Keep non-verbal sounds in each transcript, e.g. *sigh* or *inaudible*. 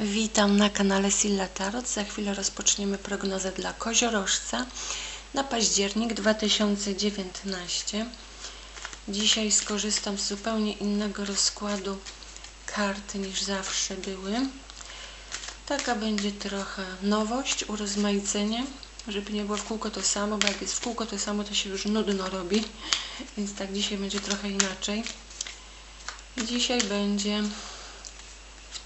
Witam na kanale Silla Tarot. Za chwilę rozpoczniemy prognozę dla koziorożca na październik 2019. Dzisiaj skorzystam z zupełnie innego rozkładu kart niż zawsze były. Taka będzie trochę nowość, urozmaicenie, żeby nie było w kółko to samo, bo jak jest w kółko to samo, to się już nudno robi. Więc tak dzisiaj będzie trochę inaczej. Dzisiaj będzie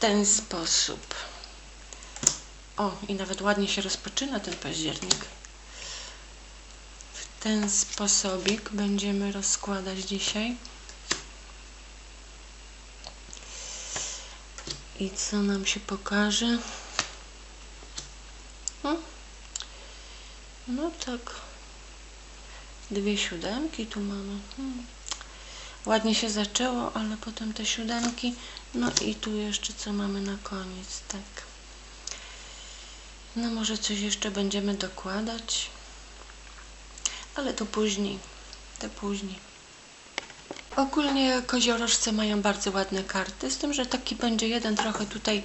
ten sposób. O, i nawet ładnie się rozpoczyna ten październik. W ten sposobik będziemy rozkładać dzisiaj. I co nam się pokaże? No, no tak. Dwie siódemki tu mamy. Hmm. Ładnie się zaczęło, ale potem te siódemki. No i tu jeszcze co mamy na koniec, tak. No może coś jeszcze będziemy dokładać. Ale to później. To później. Ogólnie koziorożce mają bardzo ładne karty, z tym, że taki będzie jeden trochę tutaj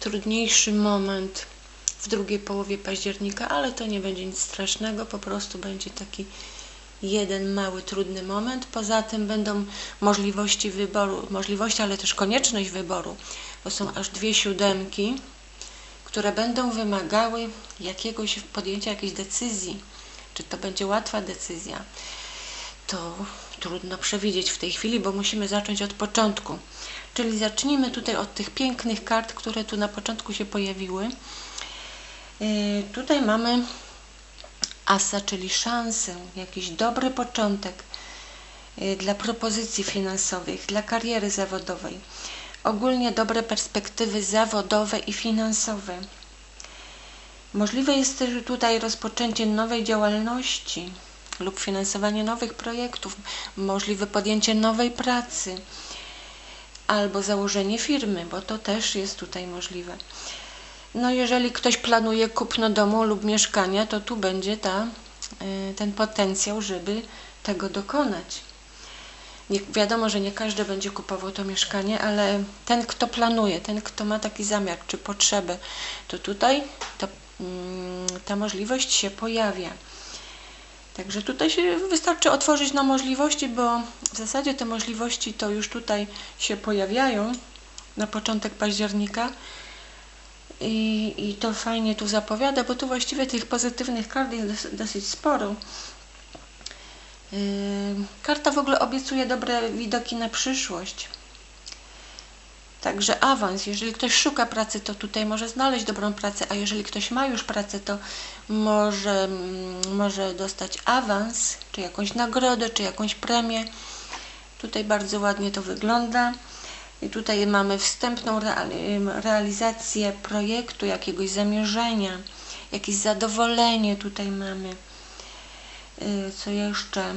trudniejszy moment w drugiej połowie października, ale to nie będzie nic strasznego, po prostu będzie taki jeden mały, trudny moment. Poza tym będą możliwości wyboru, możliwości, ale też konieczność wyboru, bo są aż dwie siódemki, które będą wymagały jakiegoś podjęcia jakiejś decyzji. Czy to będzie łatwa decyzja? To trudno przewidzieć w tej chwili, bo musimy zacząć od początku. Czyli zacznijmy tutaj od tych pięknych kart, które tu na początku się pojawiły. Yy, tutaj mamy asa, czyli szansę, jakiś dobry początek yy, dla propozycji finansowych, dla kariery zawodowej. Ogólnie dobre perspektywy zawodowe i finansowe. Możliwe jest też tutaj rozpoczęcie nowej działalności lub finansowanie nowych projektów, możliwe podjęcie nowej pracy albo założenie firmy, bo to też jest tutaj możliwe. No jeżeli ktoś planuje kupno domu lub mieszkania, to tu będzie ta, y, ten potencjał, żeby tego dokonać. Nie, wiadomo, że nie każdy będzie kupował to mieszkanie, ale ten, kto planuje, ten, kto ma taki zamiar czy potrzebę, to tutaj ta, mm, ta możliwość się pojawia. Także tutaj się wystarczy otworzyć na możliwości, bo w zasadzie te możliwości to już tutaj się pojawiają na początek października. I, I to fajnie tu zapowiada, bo tu właściwie tych pozytywnych kart jest dosyć sporo. Karta w ogóle obiecuje dobre widoki na przyszłość. Także awans, jeżeli ktoś szuka pracy, to tutaj może znaleźć dobrą pracę, a jeżeli ktoś ma już pracę, to może, mm, może dostać awans, czy jakąś nagrodę, czy jakąś premię. Tutaj bardzo ładnie to wygląda. I tutaj mamy wstępną realizację projektu, jakiegoś zamierzenia, jakieś zadowolenie tutaj mamy. Y, co jeszcze?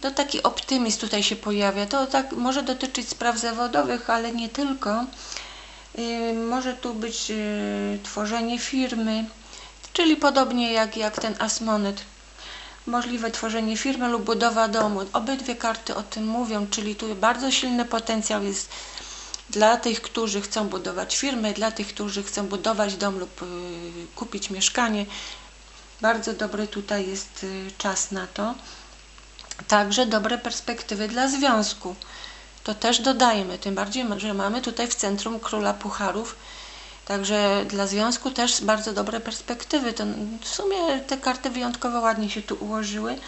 To taki optymizm tutaj się pojawia. To tak może dotyczyć spraw zawodowych, ale nie tylko. Y, może tu być y, tworzenie firmy, czyli podobnie jak, jak ten asmonet możliwe tworzenie firmy lub budowa domu. Obydwie karty o tym mówią, czyli tu bardzo silny potencjał jest dla tych, którzy chcą budować firmę, dla tych, którzy chcą budować dom lub y, kupić mieszkanie. Bardzo dobry tutaj jest y, czas na to. Także dobre perspektywy dla związku. To też dodajmy, tym bardziej, że mamy tutaj w centrum króla pucharów Także dla związku też bardzo dobre perspektywy. To w sumie te karty wyjątkowo ładnie się tu ułożyły.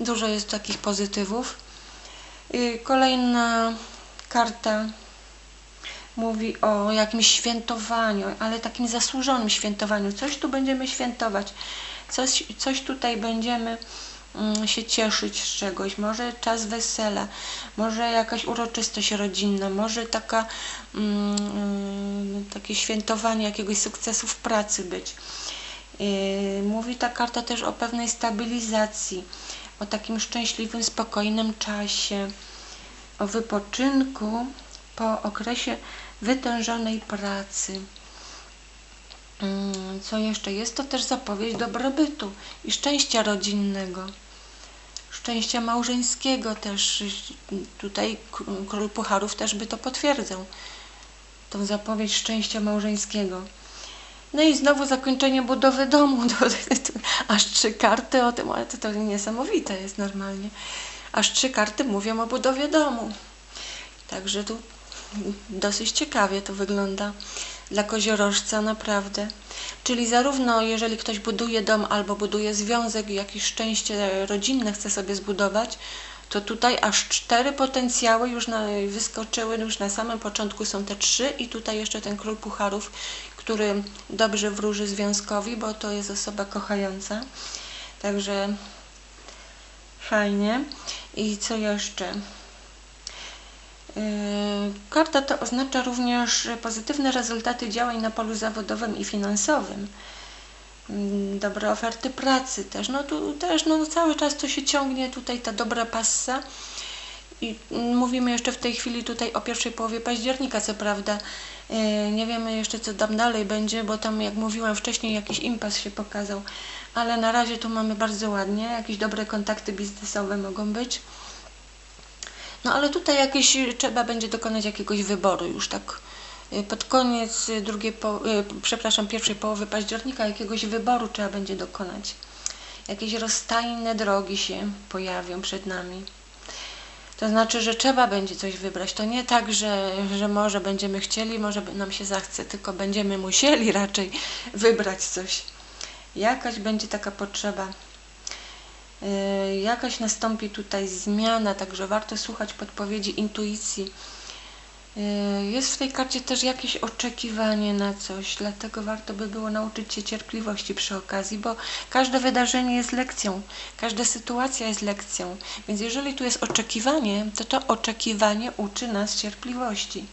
Dużo jest takich pozytywów. Kolejna karta mówi o jakimś świętowaniu, ale takim zasłużonym świętowaniu. Coś tu będziemy świętować, coś, coś tutaj będziemy się cieszyć z czegoś, może czas wesela, może jakaś uroczystość rodzinna, może taka, mm, takie świętowanie jakiegoś sukcesu w pracy być. Yy, mówi ta karta też o pewnej stabilizacji, o takim szczęśliwym, spokojnym czasie, o wypoczynku po okresie wytężonej pracy. Mm, co jeszcze? Jest to też zapowiedź dobrobytu i szczęścia rodzinnego szczęścia małżeńskiego też. Tutaj król pucharów też by to potwierdzał. tą zapowiedź szczęścia małżeńskiego. No i znowu zakończenie budowy domu. *laughs* Aż trzy karty o tym, ale to, to niesamowite jest normalnie. Aż trzy karty mówią o budowie domu. Także tu dosyć ciekawie to wygląda dla koziorożca naprawdę. Czyli zarówno jeżeli ktoś buduje dom albo buduje związek jakieś szczęście rodzinne chce sobie zbudować, to tutaj aż cztery potencjały już na, wyskoczyły, już na samym początku są te trzy i tutaj jeszcze ten król pucharów, który dobrze wróży związkowi, bo to jest osoba kochająca. Także fajnie. I co jeszcze? Karta to oznacza również pozytywne rezultaty działań na polu zawodowym i finansowym. Mm, dobre oferty pracy też. No tu też no, cały czas to się ciągnie tutaj ta dobra passa. I mówimy jeszcze w tej chwili tutaj o pierwszej połowie października, co prawda. Yy, nie wiemy jeszcze, co tam dalej będzie, bo tam, jak mówiłam wcześniej, jakiś impas się pokazał. Ale na razie tu mamy bardzo ładnie. Jakieś dobre kontakty biznesowe mogą być. No ale tutaj jakieś trzeba będzie dokonać jakiegoś wyboru już tak y, pod koniec drugiej, po, y, przepraszam, pierwszej połowy października jakiegoś wyboru trzeba będzie dokonać. Jakieś rozstajne drogi się pojawią przed nami. To znaczy, że trzeba będzie coś wybrać. To nie tak, że, że może będziemy chcieli, może nam się zachce, tylko będziemy musieli raczej wybrać coś. Jakaś będzie taka potrzeba Y, jakaś nastąpi tutaj zmiana, także warto słuchać podpowiedzi intuicji. Y, jest w tej karcie też jakieś oczekiwanie na coś, dlatego warto by było nauczyć się cierpliwości przy okazji, bo każde wydarzenie jest lekcją, każda sytuacja jest lekcją. Więc jeżeli tu jest oczekiwanie, to to oczekiwanie uczy nas cierpliwości.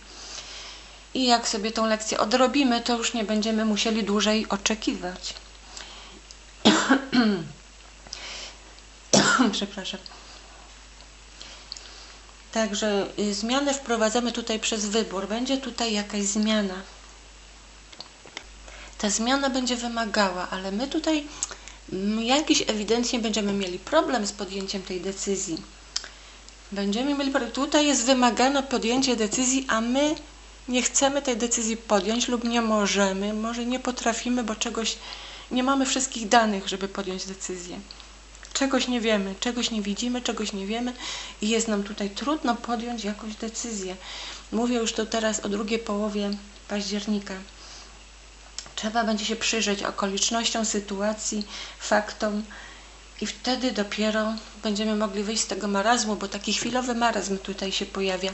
I jak sobie tą lekcję odrobimy, to już nie będziemy musieli dłużej oczekiwać. *clears throat* Przepraszam. Także y, zmianę wprowadzamy tutaj przez wybór. Będzie tutaj jakaś zmiana. Ta zmiana będzie wymagała, ale my tutaj mm, jakiś ewidentnie będziemy mieli problem z podjęciem tej decyzji. Będziemy mieli problem. Tutaj jest wymagane podjęcie decyzji, a my nie chcemy tej decyzji podjąć lub nie możemy, może nie potrafimy, bo czegoś nie mamy wszystkich danych, żeby podjąć decyzję czegoś nie wiemy, czegoś nie widzimy, czegoś nie wiemy i jest nam tutaj trudno podjąć jakąś decyzję. Mówię już to teraz o drugiej połowie października. Trzeba będzie się przyjrzeć okolicznościom, sytuacji, faktom i wtedy dopiero będziemy mogli wyjść z tego marazmu, bo taki chwilowy marazm tutaj się pojawia.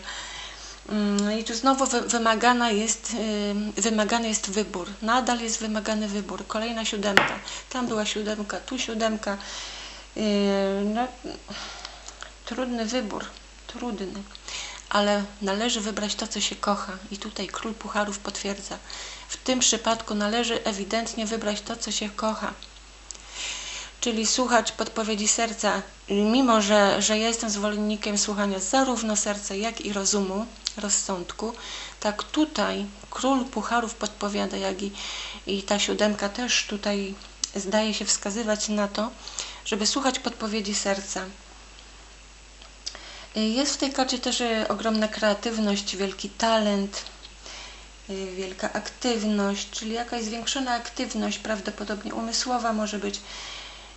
No i tu znowu wymagana jest, wymagany jest wybór. Nadal jest wymagany wybór. Kolejna siódemka. Tam była siódemka, tu siódemka. Yy, no, trudny wybór, trudny, ale należy wybrać to, co się kocha. I tutaj król pucharów potwierdza. W tym przypadku należy ewidentnie wybrać to, co się kocha. Czyli słuchać podpowiedzi serca, mimo że, że jestem zwolennikiem słuchania zarówno serca, jak i rozumu, rozsądku, tak tutaj król pucharów podpowiada, jak i, i ta siódemka też tutaj zdaje się wskazywać na to, żeby słuchać podpowiedzi serca. Y, jest w tej karcie też y, ogromna kreatywność, wielki talent, y, wielka aktywność, czyli jakaś zwiększona aktywność, prawdopodobnie umysłowa może być.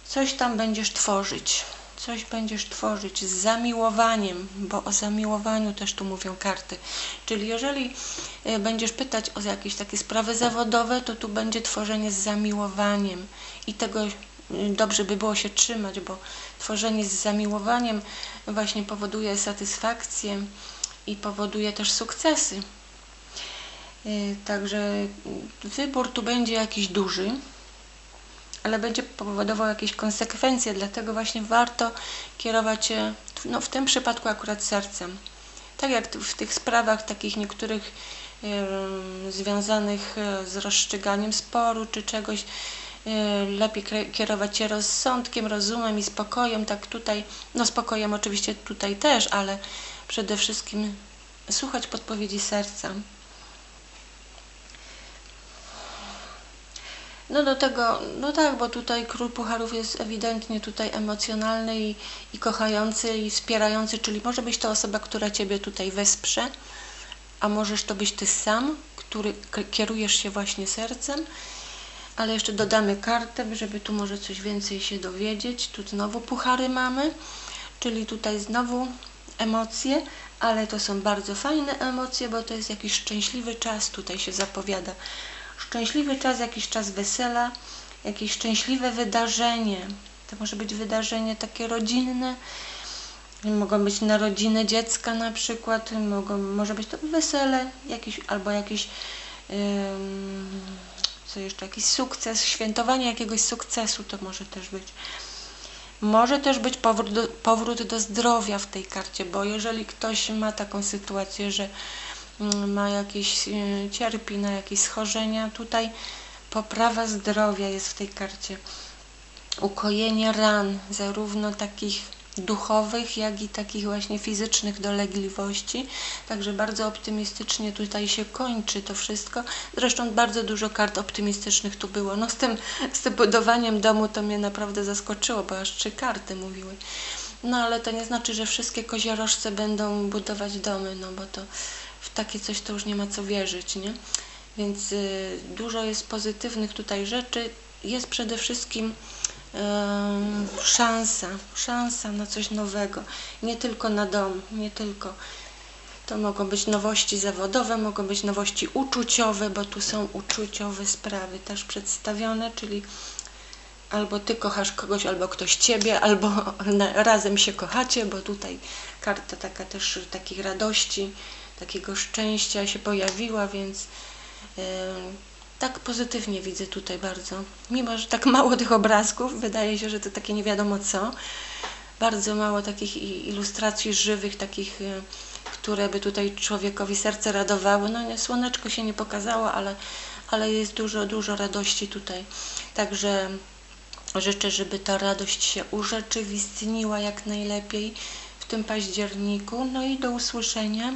Coś tam będziesz tworzyć, coś będziesz tworzyć z zamiłowaniem, bo o zamiłowaniu też tu mówią karty. Czyli jeżeli będziesz pytać o jakieś takie sprawy zawodowe, to tu będzie tworzenie z zamiłowaniem i tego dobrze by było się trzymać, bo tworzenie z zamiłowaniem właśnie powoduje satysfakcję i powoduje też sukcesy. Y, także wybór tu będzie jakiś duży, ale będzie powodował jakieś konsekwencje, dlatego właśnie warto kierować się, no w tym przypadku akurat sercem. Tak jak w tych sprawach takich niektórych związanych e, z rozstrzyganiem sporu czy czegoś, Y, lepiej kierować się rozsądkiem, rozumem i spokojem, tak tutaj, no spokojem oczywiście tutaj też, ale przede wszystkim słuchać podpowiedzi serca. No do tego, no tak, bo tutaj król pucharów jest ewidentnie tutaj emocjonalny i, i kochający i wspierający, czyli może być to osoba, która Ciebie tutaj wesprze, a możesz to być Ty sam, który kierujesz się właśnie sercem. Ale jeszcze dodamy kartę, żeby tu może coś więcej się dowiedzieć. Tu znowu puchary mamy, czyli tutaj znowu emocje, ale to są bardzo fajne emocje, bo to jest jakiś szczęśliwy czas, tutaj się zapowiada. Szczęśliwy czas, jakiś czas wesela, jakieś szczęśliwe wydarzenie. To może być wydarzenie takie rodzinne, mogą być narodziny dziecka na przykład, mogą, może być to wesele jakieś, albo jakiś ym, co jeszcze, jakiś sukces, świętowanie jakiegoś sukcesu to może też być. Może też być powrót do, powrót do zdrowia w tej karcie, bo jeżeli ktoś ma taką sytuację, że mm, ma jakieś, y, cierpi na jakieś schorzenia, tutaj poprawa zdrowia jest w tej karcie. Ukojenie ran, zarówno takich duchowych, jak i takich właśnie fizycznych dolegliwości. Także bardzo optymistycznie tutaj się kończy to wszystko. Zresztą bardzo dużo kart optymistycznych tu było. No z tym, z tym budowaniem domu to mnie naprawdę zaskoczyło, bo aż trzy karty mówiły. No ale to nie znaczy, że wszystkie koziorożce będą budować domy, no bo to w takie coś to już nie ma co wierzyć, nie? Więc y, dużo jest pozytywnych tutaj rzeczy. Jest przede wszystkim szansa, szansa na coś nowego. Nie tylko na dom, nie tylko. To mogą być nowości zawodowe, mogą być nowości uczuciowe, bo tu są uczuciowe sprawy też przedstawione, czyli albo ty kochasz kogoś, albo ktoś ciebie, albo *laughs* razem się kochacie, bo tutaj karta taka też takich radości, takiego szczęścia się pojawiła, więc em, tak pozytywnie widzę tutaj bardzo. Mimo, że tak mało tych obrazków, wydaje się, że to takie nie wiadomo co. Bardzo mało takich ilustracji żywych, takich, y, które by tutaj człowiekowi serce radowały. No nie, słoneczko się nie pokazało, ale, ale jest dużo, dużo radości tutaj. Także życzę, żeby ta radość się urzeczywistniła jak najlepiej w tym październiku. No i do usłyszenia.